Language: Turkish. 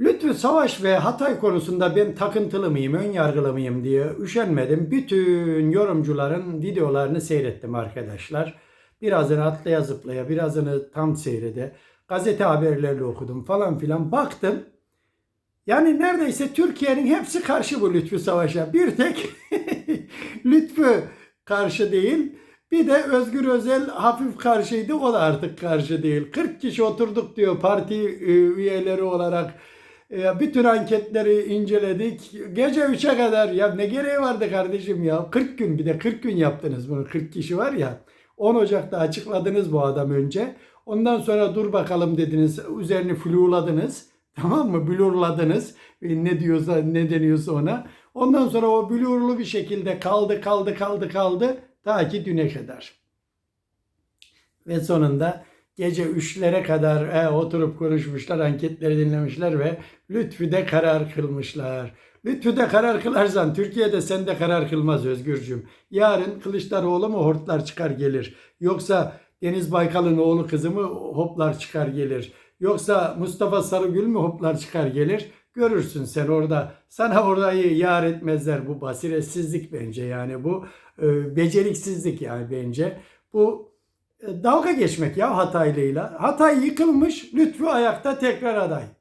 Lütfü Savaş ve Hatay konusunda ben takıntılı mıyım, ön yargılı mıyım diye üşenmedim. Bütün yorumcuların videolarını seyrettim arkadaşlar. Birazını atlaya zıplaya, birazını tam seyrede. Gazete haberlerini okudum falan filan. Baktım. Yani neredeyse Türkiye'nin hepsi karşı bu Lütfü Savaş'a. Bir tek Lütfü karşı değil. Bir de Özgür Özel hafif karşıydı. O da artık karşı değil. 40 kişi oturduk diyor parti e, üyeleri olarak. E, Bütün anketleri inceledik. Gece 3'e kadar ya ne gereği vardı kardeşim ya. 40 gün bir de 40 gün yaptınız bunu. 40 kişi var ya. 10 Ocak'ta açıkladınız bu adam önce. Ondan sonra dur bakalım dediniz. Üzerini fluladınız. Tamam mı? Blurladınız. E, Ne diyorsa ne deniyorsa ona. Ondan sonra o blurlu bir şekilde kaldı kaldı kaldı kaldı. Ta ki düne kadar. Ve sonunda gece 3'lere kadar e, oturup konuşmuşlar, anketleri dinlemişler ve Lütfü de karar kılmışlar. Lütfü de karar kılarsan Türkiye'de sen de karar kılmaz Özgürcüm. Yarın Kılıçdaroğlu mu hortlar çıkar gelir. Yoksa Deniz Baykal'ın oğlu kızı mı hoplar çıkar gelir. Yoksa Mustafa Sarıgül mü hoplar çıkar gelir. Görürsün sen orada. Sana orayı yar etmezler. Bu basiretsizlik bence yani bu e, beceriksizlik yani bence. Bu dalga geçmek ya Hataylı'yla. Hatay yıkılmış, Lütfü ayakta tekrar aday.